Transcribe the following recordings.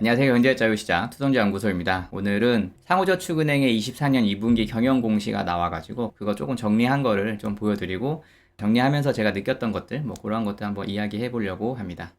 안녕하세요. 경제자유시장 투성자연구소입니다. 오늘은 상호저축은행의 24년 2분기 경영 공시가 나와가지고 그거 조금 정리한 거를 좀 보여드리고 정리하면서 제가 느꼈던 것들 뭐 그런 것들 한번 이야기해 보려고 합니다.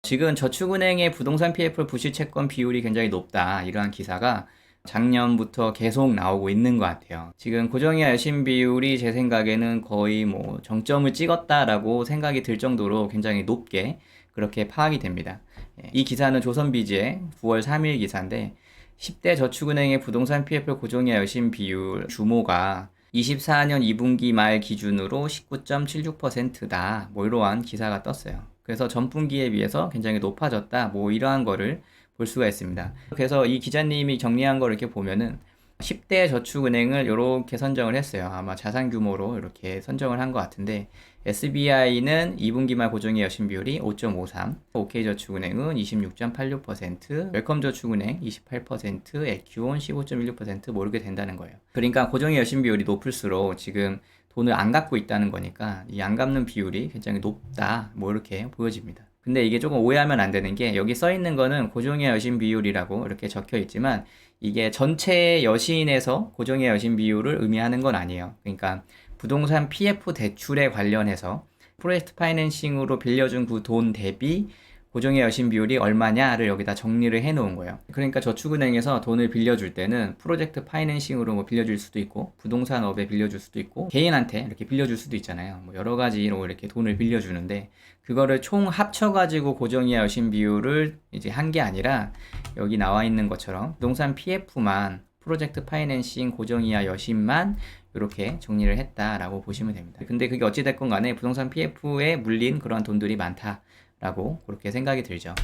지금 저축은행의 부동산 PF 부실 채권 비율이 굉장히 높다 이러한 기사가 작년부터 계속 나오고 있는 것 같아요. 지금 고정이와 여신 비율이 제 생각에는 거의 뭐 정점을 찍었다라고 생각이 들 정도로 굉장히 높게 그렇게 파악이 됩니다. 예, 이 기사는 조선비지의 9월 3일 기사인데 10대 저축은행의 부동산 PF 고정이와 여신 비율 규모가 24년 2분기 말 기준으로 19.76%다. 뭐 이러한 기사가 떴어요. 그래서 전분기에 비해서 굉장히 높아졌다. 뭐 이러한 거를 볼 수가 있습니다. 그래서 이 기자님이 정리한 걸 이렇게 보면은 10대 저축은행을 이렇게 선정을 했어요. 아마 자산 규모로 이렇게 선정을 한 것 같은데 SBI는 2분기 말 고정의 여신 비율이 5.53, OK저축은행은 26.86%, 웰컴저축은행 28%, 에큐온 15.16% 모르게 된다는 거예요. 그러니까 고정의 여신 비율이 높을수록 지금 돈을 안 갖고 있다는 거니까 이 안 갚는 비율이 굉장히 높다. 뭐 이렇게 보여집니다. 근데 이게 조금 오해하면 안 되는 게 여기 써 있는 거는 고정의 여신 비율이라고 이렇게 적혀 있지만 이게 전체 여신에서 고정의 여신 비율을 의미하는 건 아니에요. 그러니까 부동산 PF 대출에 관련해서 프로젝트 파이낸싱으로 빌려준 그 돈 대비 고정의 여신 비율이 얼마냐를 여기다 정리를 해 놓은 거예요. 그러니까 저축은행에서 돈을 빌려줄 때는 프로젝트 파이낸싱으로 뭐 빌려줄 수도 있고 부동산 업에 빌려줄 수도 있고 개인한테 이렇게 빌려줄 수도 있잖아요. 뭐 여러 가지로 이렇게 돈을 빌려주는데 그거를 총 합쳐가지고 고정의 여신 비율을 이제 한 게 아니라 여기 나와 있는 것처럼 부동산 PF만 프로젝트 파이낸싱 고정이하 여신만 이렇게 정리를 했다라고 보시면 됩니다. 근데 그게 어찌됐건 간에 부동산 PF에 물린 그러한 돈들이 많다 라고 그렇게 생각이 들죠.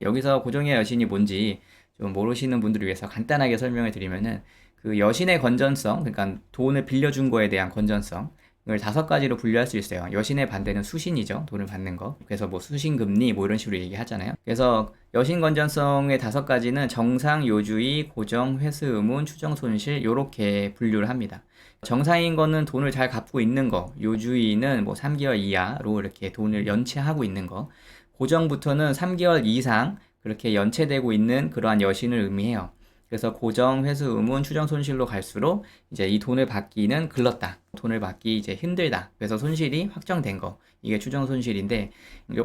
여기서 고정의 여신이 뭔지 좀 모르시는 분들을 위해서 간단하게 설명을 드리면은 그 여신의 건전성, 그러니까 돈을 빌려준 거에 대한 건전성, 을 다섯 가지로 분류할 수 있어요. 여신의 반대는 수신이죠. 돈을 받는 거. 그래서 뭐 수신금리 뭐 이런 식으로 얘기하잖아요. 그래서 여신 건전성의 다섯 가지는 정상, 요주의, 고정, 회수 의문, 추정 손실 요렇게 분류를 합니다. 정상인 거는 돈을 잘 갚고 있는 거, 요주의는 뭐 3개월 이하로 이렇게 돈을 연체하고 있는 거, 고정부터는 3개월 이상 그렇게 연체되고 있는 그러한 여신을 의미해요. 그래서 고정, 회수, 의문, 추정 손실로 갈수록 이제 이 돈을 받기는 글렀다. 돈을 받기 이제 힘들다. 그래서 손실이 확정된 거. 이게 추정 손실인데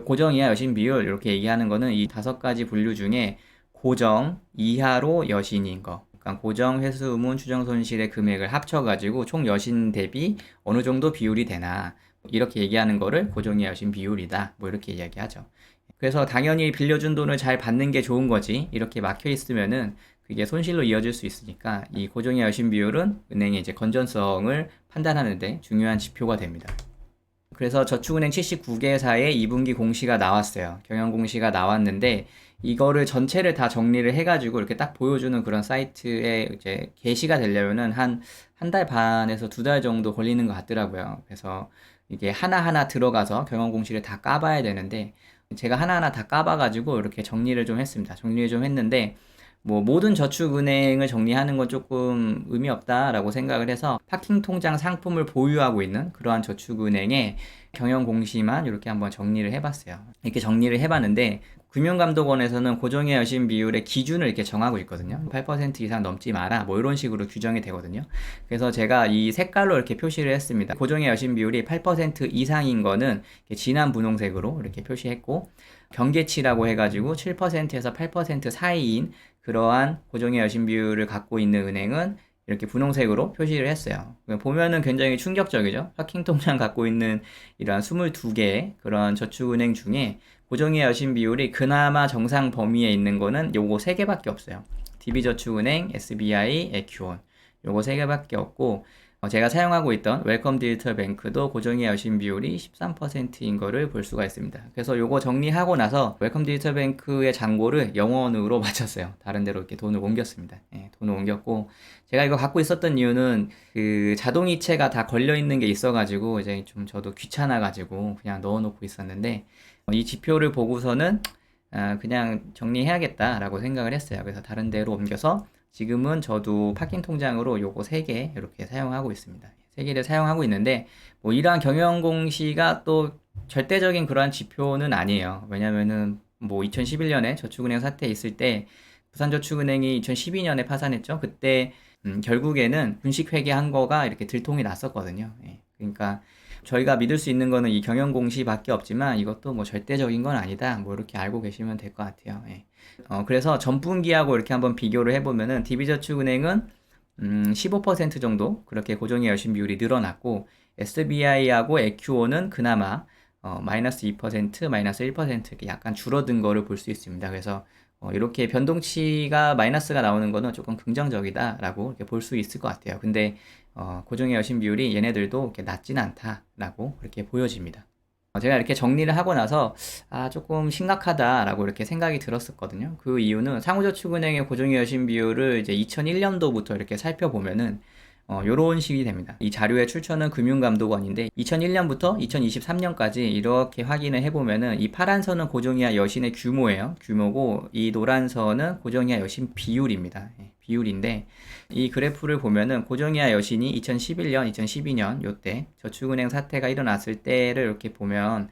고정 이하 여신 비율 이렇게 얘기하는 거는 이 다섯 가지 분류 중에 고정 이하로 여신인 거. 고정, 회수, 의문, 추정 손실의 금액을 합쳐가지고 총 여신 대비 어느 정도 비율이 되나 이렇게 얘기하는 거를 고정 이하 여신 비율이다. 뭐 이렇게 이야기하죠. 그래서 당연히 빌려준 돈을 잘 받는 게 좋은 거지. 이렇게 막혀 있으면은 그게 손실로 이어질 수 있으니까 이 고정의 여신 비율은 은행의 이제 건전성을 판단하는데 중요한 지표가 됩니다. 그래서 저축은행 79개사의 2분기 공시가 나왔어요. 경영 공시가 나왔는데 이거를 전체를 다 정리를 해가지고 이렇게 딱 보여주는 그런 사이트에 이제 게시가 되려면은 한 한 달 반에서 두 달 정도 걸리는 것 같더라고요. 그래서 이게 하나하나 들어가서 경영 공시를 다 까봐야 되는데 제가 하나하나 다 까봐가지고 이렇게 정리를 좀 했습니다. 정리를 좀 했는데 뭐 모든 저축은행을 정리하는 건 조금 의미 없다라고 생각을 해서 파킹 통장 상품을 보유하고 있는 그러한 저축은행의 경영 공시만 이렇게 한번 정리를 해봤어요. 이렇게 정리를 해봤는데 금융감독원에서는 고정의 여신 비율의 기준을 이렇게 정하고 있거든요. 8% 이상 넘지 마라. 뭐 이런 식으로 규정이 되거든요. 그래서 제가 이 색깔로 이렇게 표시를 했습니다. 고정의 여신 비율이 8% 이상인 거는 진한 분홍색으로 이렇게 표시했고 경계치라고 해가지고 7%에서 8% 사이인 그러한 고정의 여신 비율을 갖고 있는 은행은 이렇게 분홍색으로 표시를 했어요. 보면은 굉장히 충격적이죠. 파킹 통장 갖고 있는 이러한 22개의 그런 저축은행 중에 고정의 여신 비율이 그나마 정상 범위에 있는 거는 요거 3개밖에 없어요. DB저축은행, SBI, 에큐온. 요거 3개밖에 없고 어, 제가 사용하고 있던 웰컴 디지털 뱅크도 고정의 여신 비율이 13%인 거를 볼 수가 있습니다. 그래서 요거 정리하고 나서 웰컴 디지털 뱅크의 잔고를 영원으로 맞췄어요. 다른 데로 이렇게 돈을 옮겼습니다. 예, 돈을 옮겼고 제가 이거 갖고 있었던 이유는 그 자동이체가 다 걸려 있는 게 있어가지고 이제 좀 저도 귀찮아가지고 그냥 넣어놓고 있었는데 이 지표를 보고서는 아, 그냥 정리해야겠다라고 생각을 했어요. 그래서 다른 데로 옮겨서 지금은 저도 파킹 통장으로 요거 3개 이렇게 사용하고 있습니다. 3개를 사용하고 있는데 뭐 이러한 경영 공시가 또 절대적인 그러한 지표는 아니에요. 왜냐면은 뭐 2011년에 저축은행 사태 있을 때 부산저축은행이 2012년에 파산했죠. 그때 음, 결국에는 분식 회계 한 거가 이렇게 들통이 났었거든요. 예. 그러니까 저희가 믿을 수 있는 거는 이 경영 공시밖에 없지만 이것도 뭐 절대적인 건 아니다. 뭐 이렇게 알고 계시면 될 것 같아요. 예. 어, 그래서 전분기하고 이렇게 한번 비교를 해보면은 DB저축은행은 음, 15% 정도 그렇게 고정의 여신 비율이 늘어났고 SBI하고 에큐오는 그나마 어, 마이너스 2%, 마이너스 1% 이렇게 약간 줄어든 거를 볼 수 있습니다. 그래서 어, 이렇게 변동치가 마이너스가 나오는 거는 조금 긍정적이다라고 이렇게 볼 수 있을 것 같아요. 근데 어, 고정의 여신 비율이 얘네들도 이렇게 낮진 않다라고 그렇게 보여집니다. 어, 제가 이렇게 정리를 하고 나서 아 조금 심각하다라고 이렇게 생각이 들었었거든요. 그 이유는 상호저축은행의 고정의 여신 비율을 이제 2001년도부터 이렇게 살펴보면은 어, 요런 식이 됩니다. 이 자료의 출처는 금융감독원인데 2001년부터 2023년까지 이렇게 확인을 해보면은 이 파란 선은 고정이하 여신의 규모예요. 규모고 이 노란 선은 고정이하 여신 비율입니다. 예, 비율인데 이 그래프를 보면은 고정이하 여신이 2011년, 2012년 요때 저축은행 사태가 일어났을 때를 이렇게 보면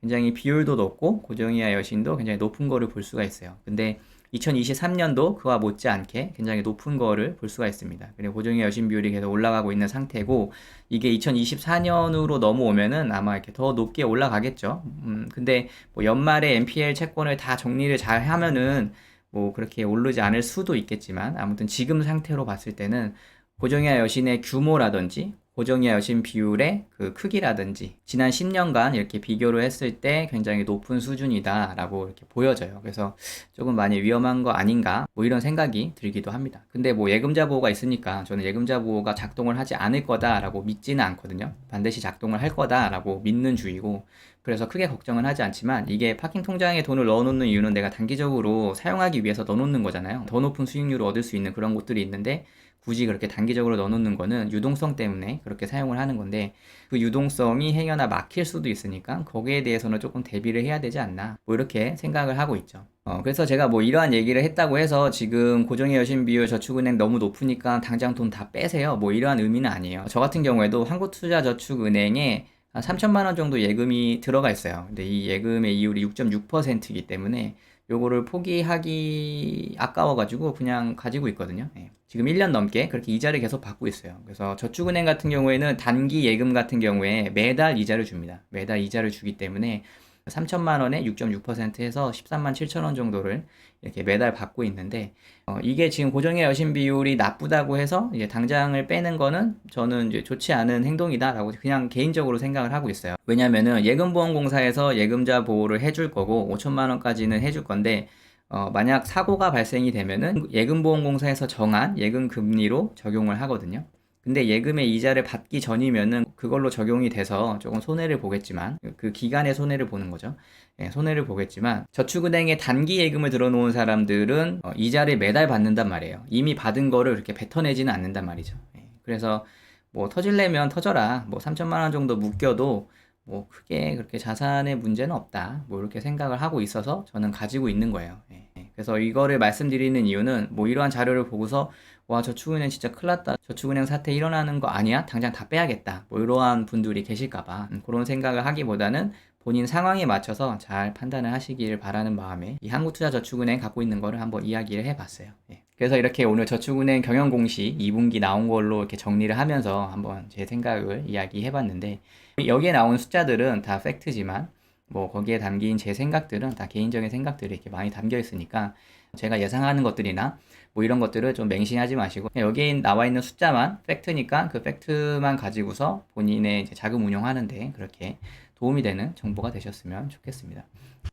굉장히 비율도 높고 고정이하 여신도 굉장히 높은 거를 볼 수가 있어요. 근데 2023년도 그와 못지않게 굉장히 높은 거를 볼 수가 있습니다. 그리고 고정의 여신 비율이 계속 올라가고 있는 상태고 이게 2024년으로 넘어오면은 아마 이렇게 더 높게 올라가겠죠. 음, 근데 뭐 연말에 NPL 채권을 다 정리를 잘 하면은 뭐 그렇게 오르지 않을 수도 있겠지만 아무튼 지금 상태로 봤을 때는 고정의 여신의 규모라든지 고정이하 여신 비율의 그 크기라든지 지난 10년간 이렇게 비교를 했을 때 굉장히 높은 수준이다라고 이렇게 보여져요. 그래서 조금 많이 위험한 거 아닌가 뭐 이런 생각이 들기도 합니다. 근데 뭐 예금자 보호가 있으니까 저는 예금자 보호가 작동을 하지 않을 거다라고 믿지는 않거든요. 반드시 작동을 할 거다라고 믿는 주의고 그래서 크게 걱정은 하지 않지만 이게 파킹 통장에 돈을 넣어놓는 이유는 내가 단기적으로 사용하기 위해서 넣어놓는 거잖아요. 더 높은 수익률을 얻을 수 있는 그런 곳들이 있는데 굳이 그렇게 단기적으로 넣어놓는 거는 유동성 때문에 그렇게 사용을 하는 건데 그 유동성이 행여나 막힐 수도 있으니까 거기에 대해서는 조금 대비를 해야 되지 않나 뭐 이렇게 생각을 하고 있죠. 어, 그래서 제가 뭐 이러한 얘기를 했다고 해서 지금 고정의 여신 비율 저축은행 너무 높으니까 당장 돈 다 빼세요. 뭐 이러한 의미는 아니에요. 저 같은 경우에도 한국투자저축은행에 한 3천만 원 정도 예금이 들어가 있어요. 근데 이 예금의 이율이 6.6%이기 때문에 요거를 포기하기 아까워가지고 그냥 가지고 있거든요. 네. 지금 1년 넘게 그렇게 이자를 계속 받고 있어요. 그래서 저축은행 같은 경우에는 단기 예금 같은 경우에 매달 이자를 줍니다. 매달 이자를 주기 때문에 3천만 원에 6.6% 해서 13만 7천 원 정도를 이렇게 매달 받고 있는데 어, 이게 지금 고정의 여신 비율이 나쁘다고 해서 이제 당장을 빼는 거는 저는 이제 좋지 않은 행동이다라고 그냥 개인적으로 생각을 하고 있어요. 왜냐면은 예금보험공사에서 예금자 보호를 해줄 거고 5천만 원까지는 해줄 건데 어, 만약 사고가 발생이 되면은 예금보험공사에서 정한 예금 금리로 적용을 하거든요. 근데 예금의 이자를 받기 전이면은 그걸로 적용이 돼서 조금 손해를 보겠지만 그 기간의 손해를 보는 거죠. 예, 손해를 보겠지만 저축은행에 단기 예금을 들어놓은 사람들은 어, 이자를 매달 받는단 말이에요. 이미 받은 거를 그렇게 뱉어내지는 않는단 말이죠. 예, 그래서 뭐 터질래면 터져라. 뭐 3천만 원 정도 묶여도 뭐 크게 그렇게 자산의 문제는 없다. 뭐 이렇게 생각을 하고 있어서 저는 가지고 있는 거예요. 예. 그래서 이거를 말씀드리는 이유는 뭐 이러한 자료를 보고서 와 저축은행 진짜 큰일 났다. 저축은행 사태 일어나는 거 아니야? 당장 다 빼야겠다. 뭐 이러한 분들이 계실까봐 음, 그런 생각을 하기보다는 본인 상황에 맞춰서 잘 판단을 하시기를 바라는 마음에 이 한국투자저축은행 갖고 있는 거를 한번 이야기를 해봤어요. 예. 그래서 이렇게 오늘 저축은행 경영공시 2분기 나온 걸로 이렇게 정리를 하면서 한번 제 생각을 이야기해봤는데 여기에 나온 숫자들은 다 팩트지만 뭐 거기에 담긴 제 생각들은 다 개인적인 생각들이 이렇게 많이 담겨 있으니까 제가 예상하는 것들이나 뭐 이런 것들을 좀 맹신하지 마시고 여기에 나와 있는 숫자만 팩트니까 그 팩트만 가지고서 본인의 자금 운용하는데 그렇게 도움이 되는 정보가 되셨으면 좋겠습니다.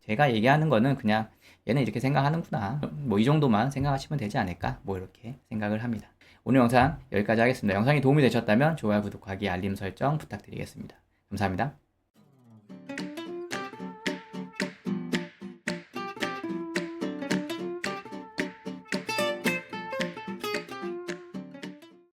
제가 얘기하는 거는 그냥 얘는 이렇게 생각하는구나. 뭐 이 정도만 생각하시면 되지 않을까? 뭐 이렇게 생각을 합니다. 오늘 영상 여기까지 하겠습니다. 영상이 도움이 되셨다면 좋아요, 구독하기, 알림 설정 부탁드리겠습니다. 감사합니다.